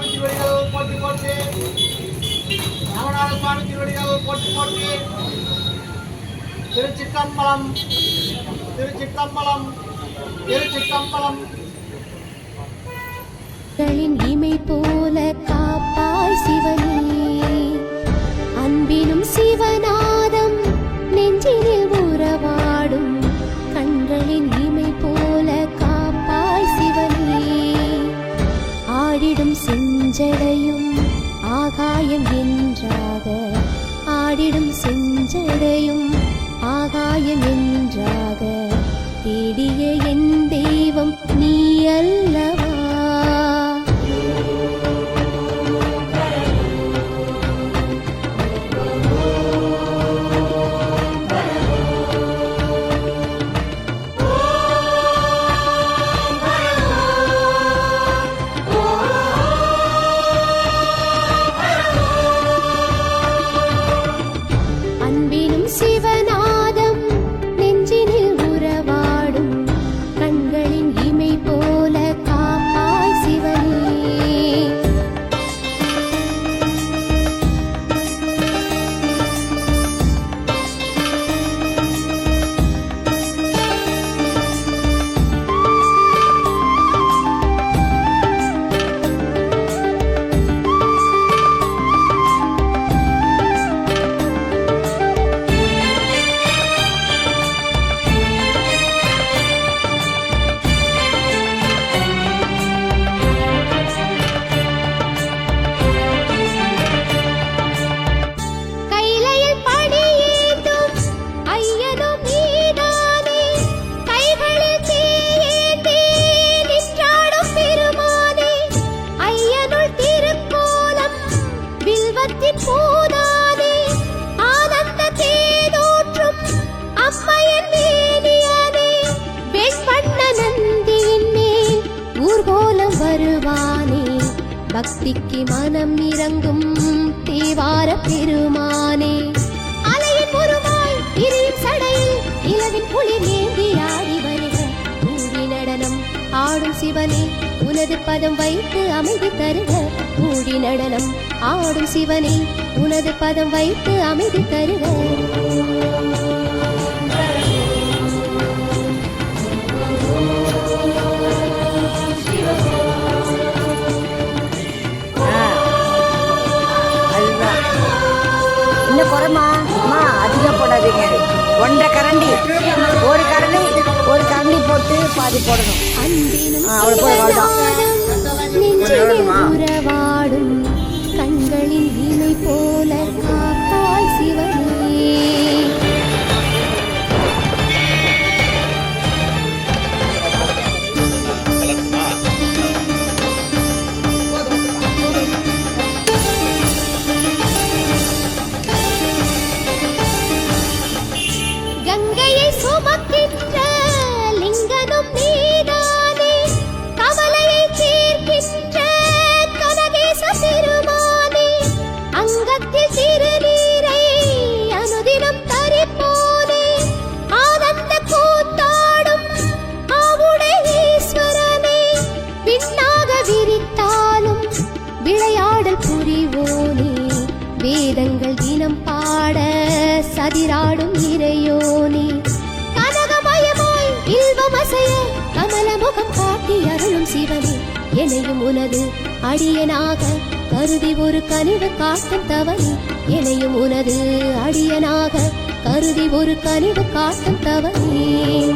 சுவாமி திருவடிகள் போற்றி போட்டு ராமநாத சுவாமி திருவடிகள் போற்றி போட்டு திருச்சிட்டம்பலம் திருச்சிட்டம்பலம் திருச்சிட்டம்பலம் இமை போல காப்பாய் என்றாக ஆடிடும் செஞ்சடையும் ஆகாயம் என்றாக தேடிய என் பக்திக்கு மனம் இறங்கும் தேவார பெருமானே. அலையின் உருவாய் இரியும் சடையில் இளவின் குளிர் ஏந்தி ஆடி வருக. கூடி நடனம் ஆடும் சிவனே உனது பதம் வைத்து அமைதி தருக. கூடி நடனம் ஆடும் சிவனே உனது பதம் வைத்து அமைதி தருக. பாதி போடணும். சிவநாதம் நெஞ்சினில் உறவாடும் கண்களின் இமை போல வேதங்கள் தினம் பாட சதிராடும் இறையோனி. கனகமயமாய் இல்வமசைய கமலமுகம் காட்டி அருளும் சிவனே. எனையும் உனது அடியனாக கருதி ஒரு கனிவு காட்டும் தவனே. எனையும் உனது அடியனாக கருதி ஒரு கனிவு காட்டும் தவனே.